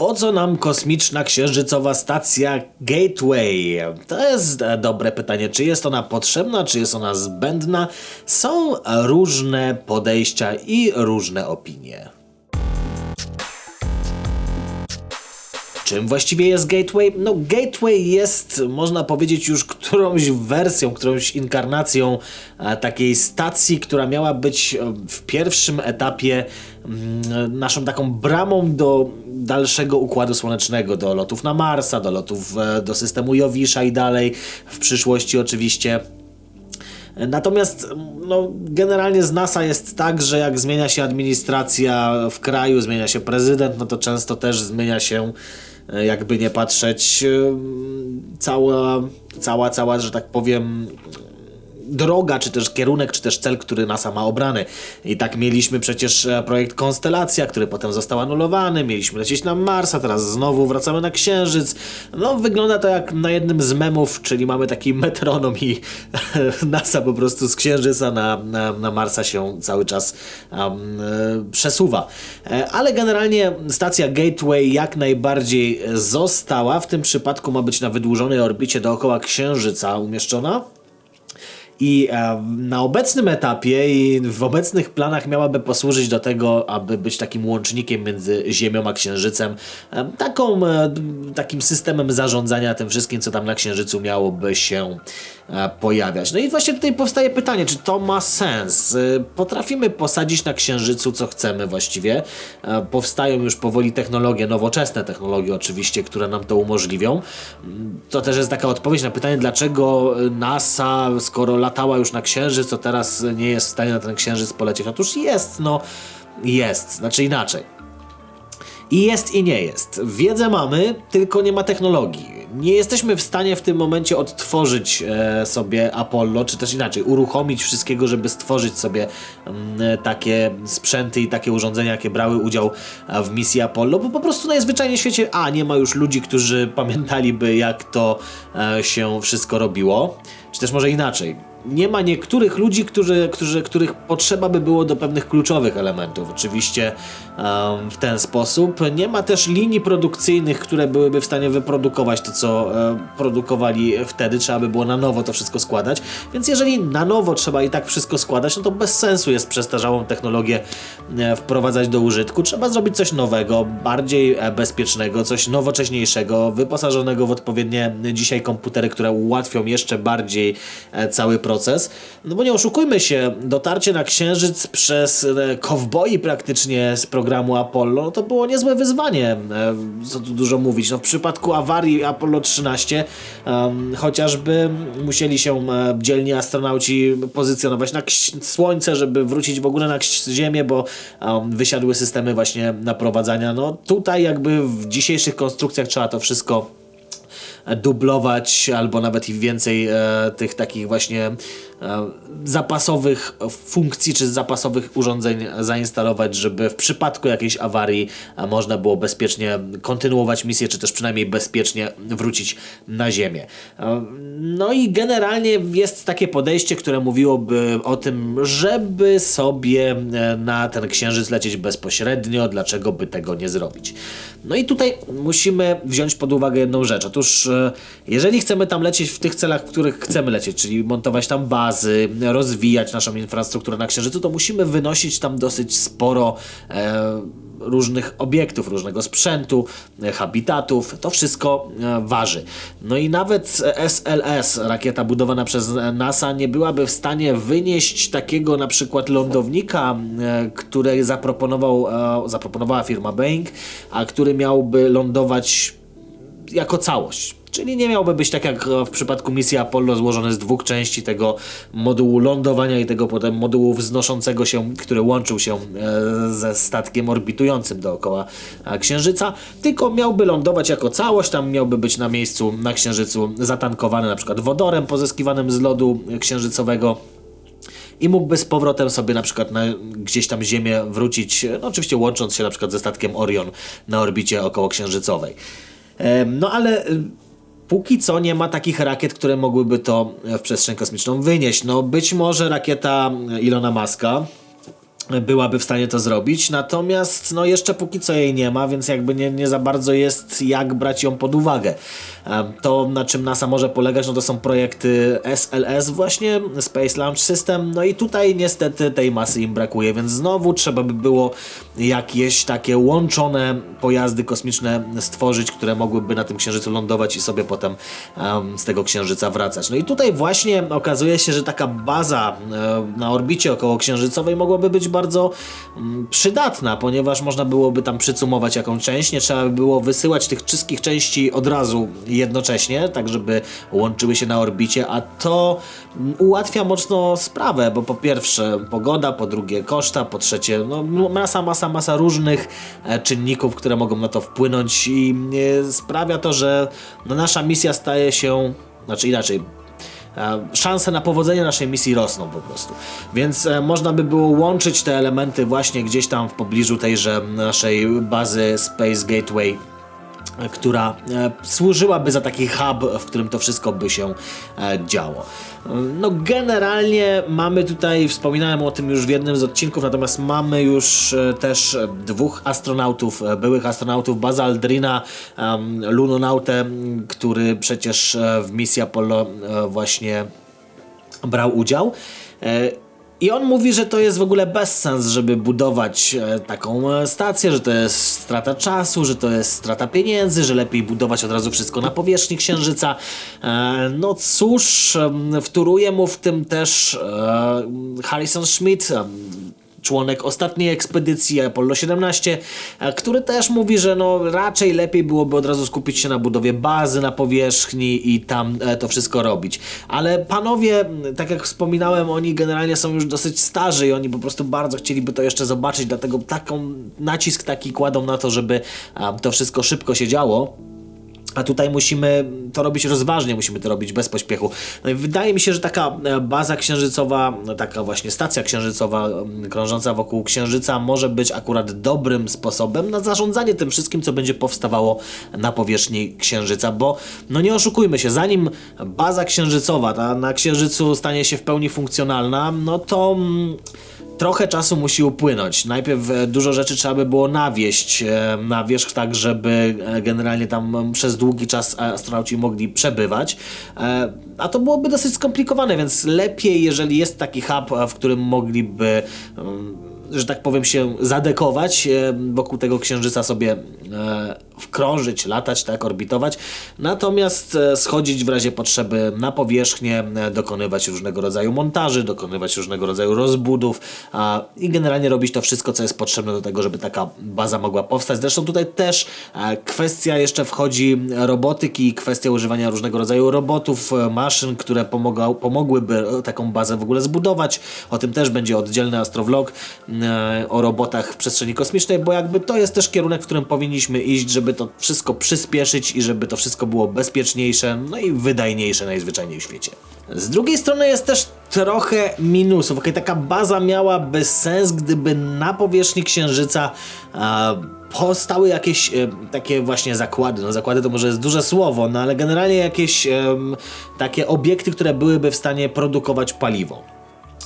Po co nam kosmiczna księżycowa stacja Gateway? To jest e, dobre pytanie. Czy jest ona potrzebna, czy jest ona zbędna? Są różne podejścia i różne opinie. Czym właściwie jest Gateway? No, Gateway jest, można powiedzieć, już którąś wersją, którąś inkarnacją e, takiej stacji, która miała być e, w pierwszym etapie mm, naszą taką bramą do dalszego układu słonecznego, do lotów na Marsa, do lotów e, do systemu Jowisza i dalej, w przyszłości oczywiście. Natomiast no, generalnie z NASA jest tak, że jak zmienia się administracja w kraju, zmienia się prezydent, no to często też zmienia się, e, jakby nie patrzeć, e, cała, cała, cała, że tak powiem, droga, czy też kierunek, czy też cel, który NASA ma obrany. I tak mieliśmy przecież e, projekt Konstelacja, który potem został anulowany, mieliśmy lecieć na Mars, a teraz znowu wracamy na Księżyc. No, wygląda to jak na jednym z memów, czyli mamy taki metronom i NASA po prostu z Księżyca na, na, na Marsa się cały czas um, przesuwa. E, ale generalnie stacja Gateway jak najbardziej została. W tym przypadku ma być na wydłużonej orbicie dookoła Księżyca umieszczona. I e, na obecnym etapie i w obecnych planach miałaby posłużyć do tego, aby być takim łącznikiem między Ziemią a Księżycem, e, taką, e, takim systemem zarządzania tym wszystkim, co tam na Księżycu miałoby się pojawiać. No i właśnie tutaj powstaje pytanie, czy to ma sens? Potrafimy posadzić na Księżycu co chcemy właściwie. Powstają już powoli technologie, nowoczesne technologie oczywiście, które nam to umożliwią. To też jest taka odpowiedź na pytanie, dlaczego NASA, skoro latała już na Księżyc, to teraz nie jest w stanie na ten Księżyc polecieć. Otóż jest, no jest, znaczy inaczej. I jest i nie jest. Wiedzę mamy, tylko nie ma technologii. Nie jesteśmy w stanie w tym momencie odtworzyć e, sobie Apollo, czy też inaczej, uruchomić wszystkiego, żeby stworzyć sobie m, mm, takie sprzęty i takie urządzenia, jakie brały udział w misji Apollo, bo po prostu najzwyczajniej w świecie A, nie ma już ludzi, którzy pamiętaliby, jak to e, się wszystko robiło. Czy też może inaczej nie ma niektórych ludzi, którzy, którzy, których potrzeba by było do pewnych kluczowych elementów. Oczywiście um, w ten sposób. Nie ma też linii produkcyjnych, które byłyby w stanie wyprodukować to, co um, produkowali wtedy. Trzeba by było na nowo to wszystko składać. Więc jeżeli na nowo trzeba i tak wszystko składać, no to bez sensu jest przestarzałą technologię e, wprowadzać do użytku. Trzeba zrobić coś nowego, bardziej e, bezpiecznego, coś nowocześniejszego, wyposażonego w odpowiednie dzisiaj komputery, które ułatwią jeszcze bardziej e, cały proces proces. No bo nie oszukujmy się, dotarcie na Księżyc przez e, kowboi praktycznie z programu Apollo no to było niezłe wyzwanie, e, co tu dużo mówić. No w przypadku awarii Apollo 13 um, chociażby musieli się e, dzielni astronauci pozycjonować na Słońce, żeby wrócić w ogóle na Ziemię, bo um, wysiadły systemy właśnie naprowadzania. No tutaj jakby w dzisiejszych konstrukcjach trzeba to wszystko dublować, albo nawet i więcej e, tych takich właśnie zapasowych funkcji czy zapasowych urządzeń zainstalować, żeby w przypadku jakiejś awarii e, można było bezpiecznie kontynuować misję, czy też przynajmniej bezpiecznie wrócić na Ziemię. E, no i generalnie jest takie podejście, które mówiłoby o tym, żeby sobie e, na ten księżyc lecieć bezpośrednio, dlaczego by tego nie zrobić. No i tutaj musimy wziąć pod uwagę jedną rzecz. Otóż E, jeżeli chcemy tam lecieć w tych celach, w których chcemy lecieć, czyli montować tam bazy, rozwijać naszą infrastrukturę na Księżycu, to musimy wynosić tam dosyć sporo e, różnych obiektów, różnego sprzętu, e, habitatów. To wszystko e, waży. No i nawet SLS, rakieta budowana przez NASA, nie byłaby w stanie wynieść takiego na przykład lądownika, który zaproponował, zaproponowała firma Boeing, a który miałby lądować jako całość. Czyli nie miałby być tak jak w przypadku misji Apollo złożony z dwóch części tego modułu lądowania i tego potem modułu wznoszącego się, który łączył się e, ze statkiem orbitującym dookoła e, Księżyca, tylko miałby lądować jako całość, tam miałby być na miejscu na Księżycu zatankowany na przykład wodorem pozyskiwanym z lodu księżycowego i mógłby z powrotem sobie na przykład na gdzieś tam Ziemię wrócić, no oczywiście łącząc się na przykład ze statkiem Orion na orbicie około księżycowej. No ale póki co nie ma takich rakiet, które mogłyby to w przestrzeń kosmiczną wynieść. No być może rakieta Ilona Maska, byłaby w stanie to zrobić, natomiast no jeszcze póki co jej nie ma, więc jakby nie, nie za bardzo jest jak brać ją pod uwagę. To na czym NASA może polegać, no to są projekty SLS właśnie, Space Launch System, no i tutaj niestety tej masy im brakuje, więc znowu trzeba by było jakieś takie łączone pojazdy kosmiczne stworzyć, które mogłyby na tym księżycu lądować i sobie potem em, z tego księżyca wracać. No i tutaj właśnie okazuje się, że taka baza e, na orbicie około księżycowej mogłaby być bardzo mm, przydatna, ponieważ można byłoby tam przycumować jakąś część, nie trzeba by było wysyłać tych wszystkich części od razu jednocześnie, tak żeby łączyły się na orbicie, a to mm, ułatwia mocno sprawę, bo po pierwsze pogoda, po drugie koszta, po trzecie no, masa, masa, masa różnych e, czynników, które mogą na to wpłynąć i e, sprawia to, że no, nasza misja staje się, znaczy inaczej, szanse na powodzenie naszej misji rosną po prostu. Więc e, można by było łączyć te elementy właśnie gdzieś tam w pobliżu tejże naszej bazy Space Gateway e, która e, służyłaby za taki hub, w którym to wszystko by się e, działo. No generalnie mamy tutaj, wspominałem o tym już w jednym z odcinków, natomiast mamy już e, też dwóch astronautów, byłych astronautów, Baza Aldrina, lunonautę, który przecież w misji Apollo właśnie brał udział. I on mówi, że to jest w ogóle bezsens, żeby budować e, taką e, stację, że to jest strata czasu, że to jest strata pieniędzy, że lepiej budować od razu wszystko na powierzchni Księżyca. E, No cóż, wtóruje mu w tym też Harrison Schmidt, członek ostatniej ekspedycji Apollo 17, e, który też mówi, że no raczej lepiej byłoby od razu skupić się na budowie bazy na powierzchni i tam e, to wszystko robić. Ale panowie, tak jak wspominałem, oni generalnie są już dosyć starzy i oni po prostu bardzo chcieliby to jeszcze zobaczyć, dlatego taką nacisk taki kładą na to, żeby a, to wszystko szybko się działo. A tutaj musimy to robić rozważnie, musimy to robić bez pośpiechu. No wydaje mi się, że taka e, baza księżycowa, no taka właśnie stacja księżycowa m, krążąca wokół księżyca może być akurat dobrym sposobem na zarządzanie tym wszystkim, co będzie powstawało na powierzchni księżyca, bo no nie oszukujmy się, zanim baza księżycowa ta na księżycu stanie się w pełni funkcjonalna, no to mm, trochę czasu musi upłynąć. Najpierw e, dużo rzeczy trzeba by było nawieść e, na wierzch, tak żeby e, generalnie tam przez długi czas astronauci mogli przebywać. A to byłoby dosyć skomplikowane, więc lepiej, jeżeli jest taki hub, w którym mogliby że tak powiem, się zadekować, wokół tego księżyca sobie wkrążyć, latać, tak, orbitować, natomiast e, schodzić w razie potrzeby na powierzchnię, e, dokonywać różnego rodzaju montaży, dokonywać różnego rodzaju rozbudów a, i generalnie robić to wszystko, co jest potrzebne do tego, żeby taka baza mogła powstać. Zresztą tutaj też e, kwestia jeszcze wchodzi robotyki, kwestia używania różnego rodzaju robotów, maszyn, które pomogą, pomogłyby taką bazę w ogóle zbudować. O tym też będzie oddzielny astrowlog e, o robotach w przestrzeni kosmicznej, bo jakby to jest też kierunek, w którym powinniśmy iść, żeby to wszystko przyspieszyć i żeby to wszystko było bezpieczniejsze, no i wydajniejsze najzwyczajniej w świecie. Z drugiej strony jest też trochę minusów. Okej, taka baza miałaby sens, gdyby na powierzchni Księżyca powstały jakieś e, takie właśnie zakłady. No zakłady to może jest duże słowo, no ale generalnie jakieś em, takie obiekty, które byłyby w stanie produkować paliwo.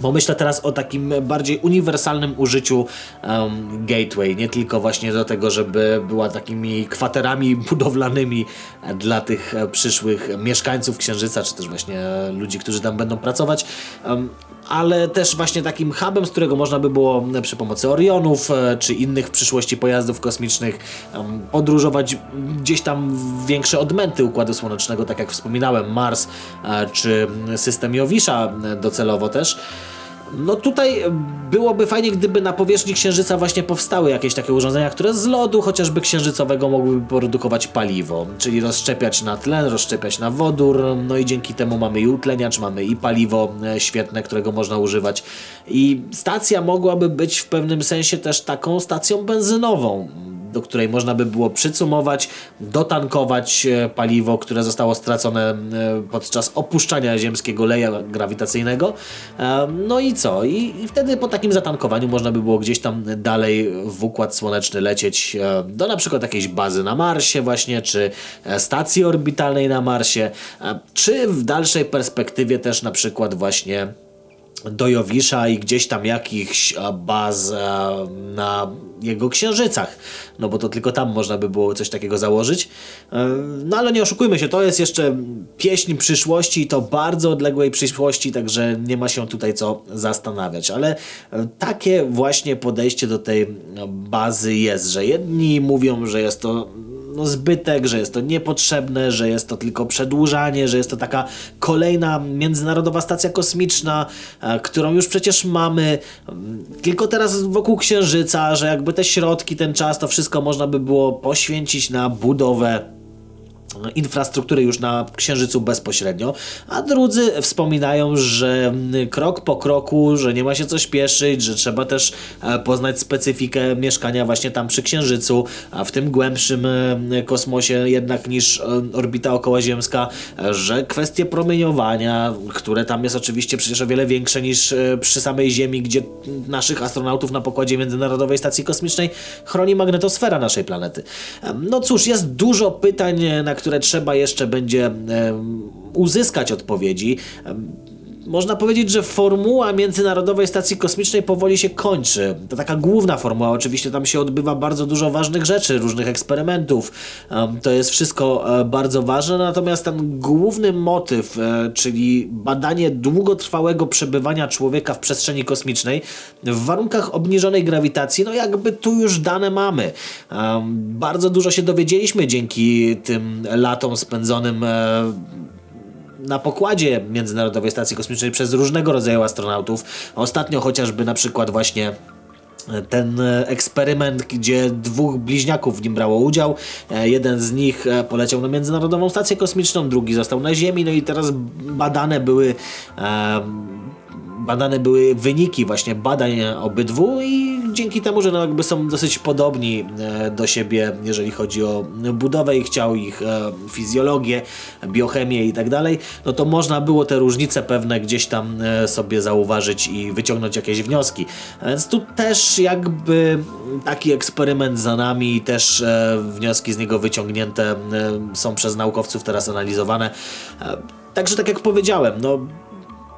Bo myślę teraz o takim bardziej uniwersalnym użyciu em, gateway, nie tylko właśnie do tego, żeby była takimi kwaterami budowlanymi e, dla tych e, przyszłych mieszkańców Księżyca, czy też właśnie e, ludzi, którzy tam będą pracować, em, ale też właśnie takim hubem, z którego można by było m, przy pomocy Orionów, e, czy innych w przyszłości pojazdów kosmicznych podróżować gdzieś tam większe odmęty Układu Słonecznego, tak jak wspominałem, Mars, e, czy system Jowisza e, docelowo też. No tutaj byłoby fajnie, gdyby na powierzchni Księżyca właśnie powstały jakieś takie urządzenia, które z lodu chociażby księżycowego mogłyby produkować paliwo, czyli rozszczepiać na tlen, rozszczepiać na wodór, no i dzięki temu mamy i utleniacz, mamy i paliwo e, świetne, którego można używać. I stacja mogłaby być w pewnym sensie też taką stacją benzynową, do której można by było przycumować, dotankować e, paliwo, które zostało stracone e, podczas opuszczania ziemskiego leja grawitacyjnego. E, No i co? I, wtedy po takim zatankowaniu można by było gdzieś tam dalej w układ słoneczny lecieć do na przykład jakiejś bazy na Marsie właśnie, czy stacji orbitalnej na Marsie, czy w dalszej perspektywie też na przykład właśnie do Jowisza i gdzieś tam jakichś e, baz e, na jego księżycach, no bo to tylko tam można by było coś takiego założyć. E, No ale nie oszukujmy się, to jest jeszcze pieśń przyszłości i to bardzo odległej przyszłości, także nie ma się tutaj co zastanawiać, ale takie właśnie podejście do tej bazy jest, że jedni mówią, że jest to no, zbytek, że jest to niepotrzebne, że jest to tylko przedłużanie, że jest to taka kolejna międzynarodowa stacja kosmiczna, e, którą już przecież mamy, mm, tylko teraz wokół Księżyca, że jakby te środki, ten czas, to wszystko można by było poświęcić na budowę infrastruktury już na Księżycu bezpośrednio, a drudzy wspominają, że krok po kroku, że nie ma się co śpieszyć, że trzeba też e, poznać specyfikę mieszkania właśnie tam przy Księżycu, a w tym głębszym e, kosmosie jednak niż e, orbita okołoziemska, że kwestie promieniowania, które tam jest oczywiście przecież o wiele większe niż przy samej Ziemi, gdzie naszych astronautów na pokładzie Międzynarodowej Stacji Kosmicznej chroni magnetosfera naszej planety. No cóż, jest dużo pytań, na które trzeba jeszcze będzie uzyskać odpowiedzi. Można powiedzieć, że formuła Międzynarodowej Stacji Kosmicznej powoli się kończy. To taka główna formuła, oczywiście tam się odbywa bardzo dużo ważnych rzeczy, różnych eksperymentów. To jest wszystko e, bardzo ważne, natomiast ten główny motyw, e, czyli badanie długotrwałego przebywania człowieka w przestrzeni kosmicznej w warunkach obniżonej grawitacji, no jakby tu już dane mamy. Bardzo dużo się dowiedzieliśmy dzięki tym latom spędzonym e, na pokładzie Międzynarodowej Stacji Kosmicznej przez różnego rodzaju astronautów. Ostatnio chociażby na przykład właśnie ten e, eksperyment, gdzie dwóch bliźniaków w nim brało udział. E, Jeden z nich e, poleciał na Międzynarodową Stację Kosmiczną, drugi został na Ziemi, no i teraz badane były badane były wyniki właśnie badań obydwu i dzięki temu, że no jakby są dosyć podobni e, do siebie, jeżeli chodzi o budowę ich ciał, ich e, fizjologię, biochemię i tak dalej, no to można było te różnice pewne gdzieś tam e, sobie zauważyć i wyciągnąć jakieś wnioski. Więc tu też jakby taki eksperyment za nami, też wnioski z niego wyciągnięte są przez naukowców teraz analizowane. Także tak jak powiedziałem, no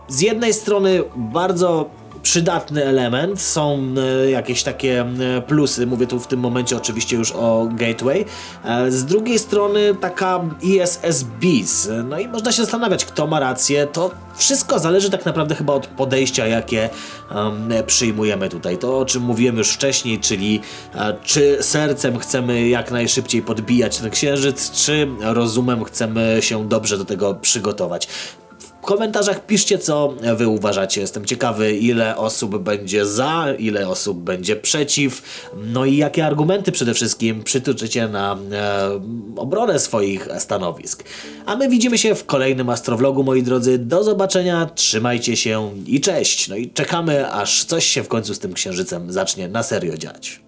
z jednej strony bardzo przydatny element, są e, jakieś takie e, plusy, mówię tu w tym momencie oczywiście już o Gateway, e, z drugiej strony taka ISS BIS, no i można się zastanawiać, kto ma rację, to wszystko zależy tak naprawdę chyba od podejścia, jakie em, przyjmujemy tutaj. To, o czym mówiłem już wcześniej, czyli czy sercem chcemy jak najszybciej podbijać ten księżyc, czy rozumem chcemy się dobrze do tego przygotować. Komentarzach piszcie, co wy uważacie. Jestem ciekawy, ile osób będzie za, ile osób będzie przeciw, no i jakie argumenty przede wszystkim przytoczycie na e, obronę swoich stanowisk. A my widzimy się w kolejnym astrowlogu, moi drodzy. Do zobaczenia, trzymajcie się i cześć. No i czekamy, aż coś się w końcu z tym księżycem zacznie na serio dziać.